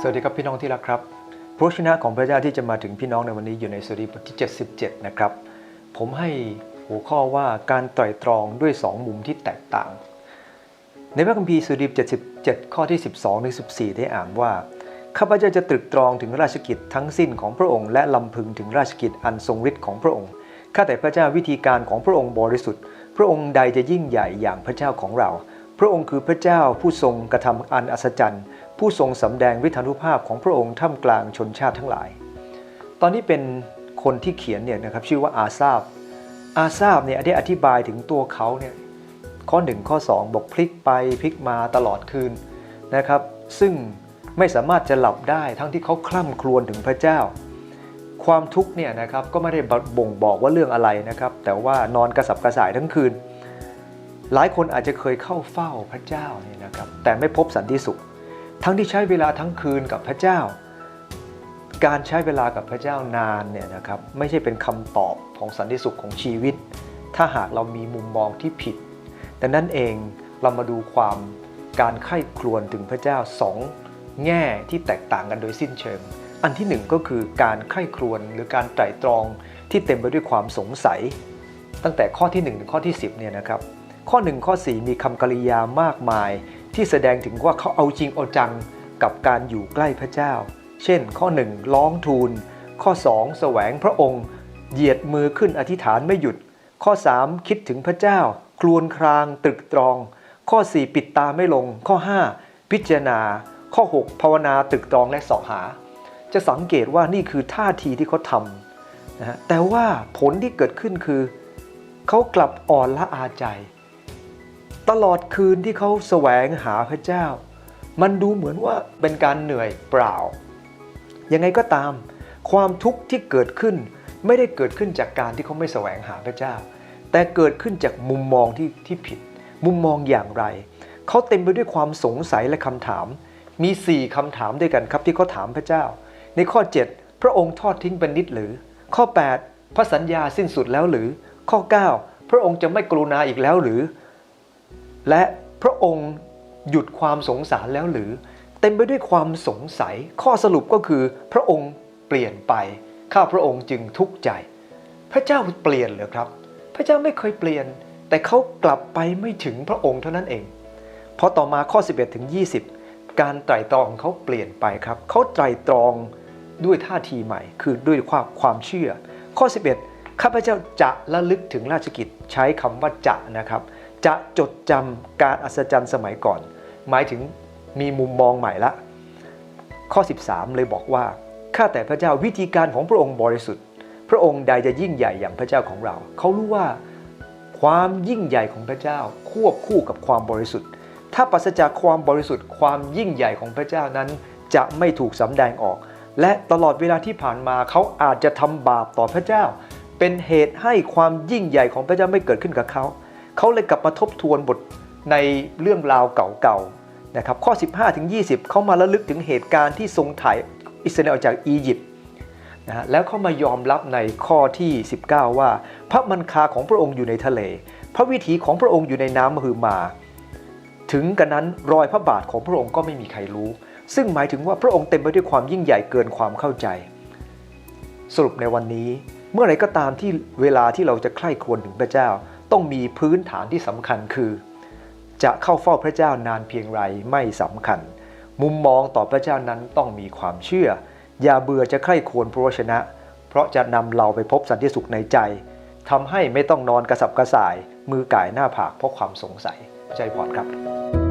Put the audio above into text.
สวัสดีครับพี่น้องที่รักครับพระชนะของพระเจ้าที่จะมาถึงพี่น้องในวันนี้อยู่ในสดีบทที่ 77 นะครับ ผมให้หัวข้อว่าการไตร่ตรองด้วย 2 มุมที่แตกต่าง ในพระคัมภีร์สดีบ77 ข้อที่ 12ถึง14 ได้อ่านว่า ข้าพเจ้าจะตรึกตรองถึงราชกิจทั้งสิ้นของพระองค์ และลำพึงถึงราชกิจอันทรงฤทธิ์ของพระองค์ ข้าแต่พระเจ้าวิธีการของพระองค์บริสุทธิ์ พระองค์ใดจะยิ่งใหญ่อย่างพระเจ้าของเรา พระองค์คือพระเจ้าผู้ทรงกระทำอันอัศจรรย์ ผู้ทรงสำแดงวิธานุภาพของพระองค์ท่ามกลางชนชาติทั้งหลาย ตอนนี้เป็นคนที่เขียนเนี่ยนะครับชื่อว่าอาซาบ อาซาบเนี่ยได้อธิบายถึงตัวเขาเนี่ยข้อ 1 ข้อ 2 บอกพลิกไปพลิกมาตลอดคืนนะครับ ซึ่งไม่สามารถจะหลับได้ทั้งที่เขาคล่ำครวญถึงพระเจ้า ความทุกข์เนี่ยนะครับก็ไม่ได้บ่งบอกว่าเรื่องอะไรนะครับ แต่ว่านอนกระสับกระส่ายทั้งคืน หลายคนอาจจะเคยเข้าเฝ้าพระเจ้าเนี่ยนะครับแต่ไม่พบสันติสุข ทั้งที่ใช้เวลาทั้งคืนกับพระเจ้า การใช้เวลากับพระเจ้านานเนี่ยนะครับไม่ใช่เป็นคำตอบของสันติสุขของชีวิต ถ้าหากเรามีมุมมองที่ผิด แต่นั่นเองเรามาดูความการไข้ครวญถึงพระเจ้าสองแง่ที่แตกต่างกันโดยสิ้นเชิง อันที่หนึ่งก็คือการไข้ครวญหรือการไตร่ตรองที่เต็มไปด้วยความสงสัย ตั้งแต่ข้อที่ 1 ถึงข้อที่ 10เนี่ยนะครับข้อ 1 ข้อ 4 มีคำกริยามากมาย ที่แสดงถึงว่าเขาเอาจริงเอาจังกับการอยู่ใกล้พระเจ้า เช่น ข้อ 1 ร้องทูล ข้อ 2 แสวงพระองค์ เหยียดมือขึ้นอธิษฐานไม่หยุด ข้อ 3 คิดถึงพระเจ้า ครวญครางตรึกตรอง ข้อ 4 ปิดตาไม่ลง ข้อ 5 พิจารณา ข้อ 6 ภาวนาตรึกตรองและสาะหา จะสังเกตว่านี่คือท่าทีที่เขาทำนะฮะแต่ว่าผลที่เกิดขึ้นคือ เขากลับอ่อนละอาใจ ตลอดคืนที่เขาแสวงหาพระเจ้า มันดูเหมือนว่าเป็นการเหนื่อยเปล่า ยังไงก็ตาม ความทุกข์ที่เกิดขึ้นไม่ได้เกิดขึ้นจากการที่เขาไม่แสวงหาพระเจ้า แต่เกิดขึ้นจากมุมมองที่ที่ผิด มุมมองอย่างไร เขาเต็มไปด้วยความสงสัยและคำถาม มี 4คำถามด้วยกันครับที่เขาถามพระเจ้า ในข้อ 7 พระองค์ทอดทิ้งเป็นนิดหรือ ข้อ 8 พระสัญญาสิ้นสุดแล้วหรือ ข้อ 9 พระองค์จะไม่กรุณาอีกแล้วหรือ และพระองค์หยุดความสงสารแล้วหรือ เต็มไปด้วยความสงสัย ข้อสรุปก็คือพระองค์เปลี่ยนไป ข้าพระองค์จึงทุกข์ใจ พระเจ้าเปลี่ยนเหรอครับ พระเจ้าไม่เคยเปลี่ยน แต่เขากลับไปไม่ถึงพระองค์เท่านั้นเองพอต่อมาข้อ 11ถึง20 การไตร่ตรองเขาเปลี่ยนไปครับเขาไตร่ตรองด้วยท่าทีใหม่ คือด้วยความความเชื่อ ข้อ 11ข้าพเจ้าจะระลึกถึงราชกิจใช้คำว่าจะนะครับ จะจดจำการอัศจรรย์สมัยก่อน หมายถึงมีมุมมองใหม่ละ ข้อ 13 เลยบอกว่าข้าแต่พระเจ้าวิธีการของพระองค์บริสุทธิ์ พระองค์ใดจะยิ่งใหญ่อย่างพระเจ้าของเรา เขารู้ว่าความยิ่งใหญ่ของพระเจ้าควบคู่กับความบริสุทธิ์ ถ้าปราศจากความบริสุทธิ์ความยิ่งใหญ่ของพระเจ้านั้น จะไม่ถูกสำแดงออก และตลอดเวลาที่ผ่านมาเขาอาจจะทำบาปต่อพระเจ้า เป็นเหตุให้ความยิ่งใหญ่ของพระเจ้าไม่เกิดขึ้นกับเขา เขาเลยกลับมาทบทวนบทในเรื่องราวเก่าๆนะครับข้อ 15ถึง20 เขามาระลึกถึงเหตุการณ์ที่ทรงถ่ายอิสราเอลออกจากอียิปต์นะฮะแล้วเขามายอมรับในข้อที่ 19 ว่า พระมันคาของพระองค์อยู่ในทะเล พระวิถีของพระองค์อยู่ในน้ำมหึมา ถึงกันนั้นรอยพระบาทของพระองค์ก็ไม่มีใครรู้ ซึ่งหมายถึงว่าพระองค์เต็มไปด้วยความยิ่งใหญ่เกินความเข้าใจ สรุปในวันนี้ เมื่อไรก็ตามที่เวลาที่เราจะใคร่ครวญถึงพระเจ้า ต้องมีพื้นฐานที่สำคัญคือ จะเข้าเฝ้าพระเจ้านานเพียงไรไม่สำคัญ มุมมองต่อพระเจ้านั้นต้องมีความเชื่อ อย่าเบื่อจะใคร่ควรพระวชนะ เพราะจะนำเราไปพบสันติสุขในใจทำให้ไม่ต้องนอนกระสับกระส่าย มือก่ายหน้าผากเพราะความสงสัยใจพรครับ